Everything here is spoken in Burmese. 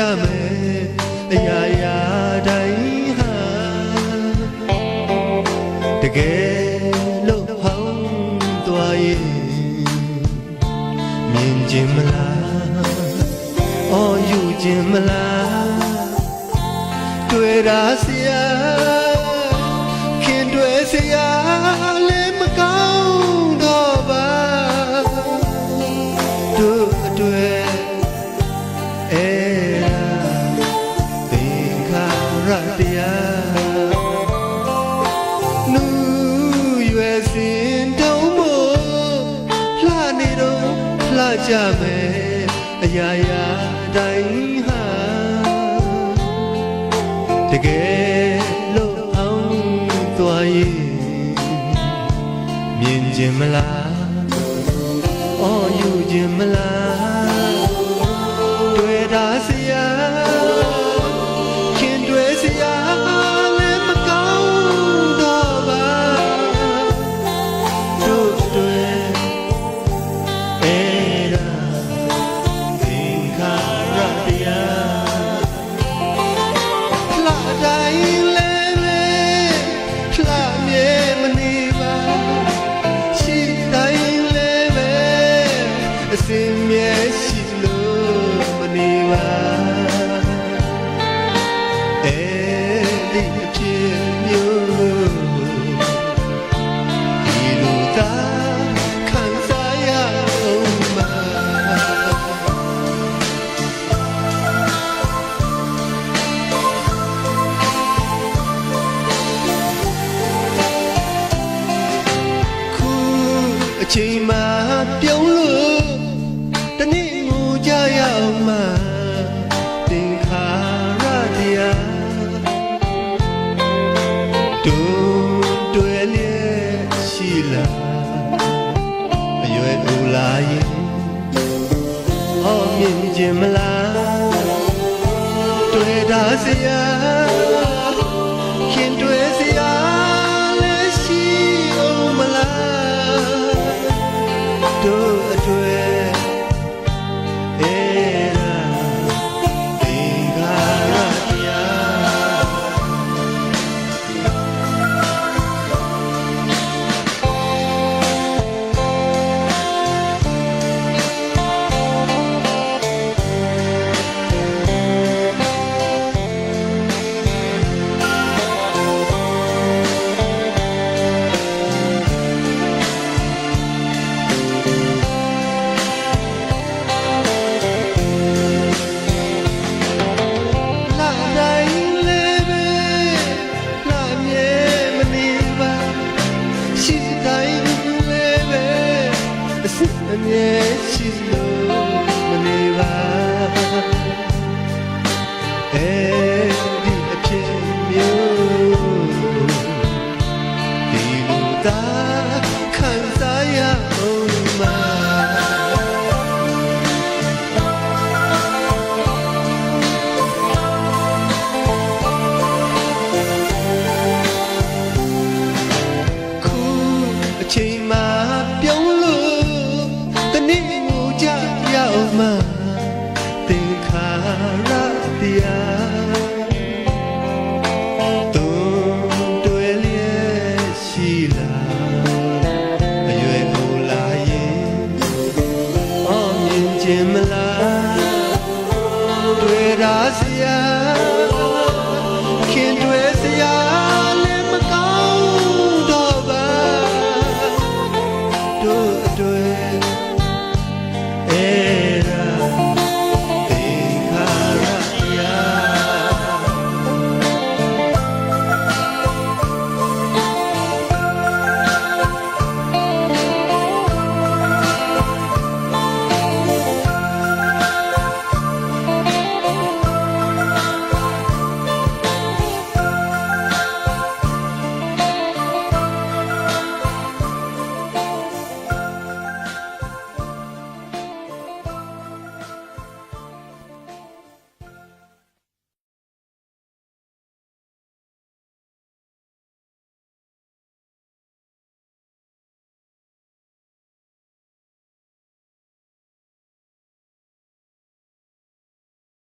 ကြမယ်အရာရာတိုင်းဟာတကယ်လို့ဟောင်းသွားရင်မြင်ခြင်းမလားအော်ယူခြင်းမလားတွေ့တာစရာခင်တွေ့စရာ ရတရားနူးရွယ်စင်တုံးမို့လှနေတော့လှကြမယ်အရာရာတိုင်းဟာတကယ်လို့အောင်သွားရင်မြင်ခြင်းမလားအော်ယူခြင်းမလား ချိန်မှပြုံးလို့တနေ့ငိုကြရအောင်မှသင်္ခါရတရားတူတွေ့လျက်ရှိလာအရွယ်အိုလာရင်ဟောမြင်ခြင်းမလားတွေ့တာစရာခင်တွေ့ မြဲရှိလို့မနေပါအဲဒီအဖြစ်မျိုးဒီလိုသာ အောင်မြင်ခြင်းမလားတွေ့တာစရာ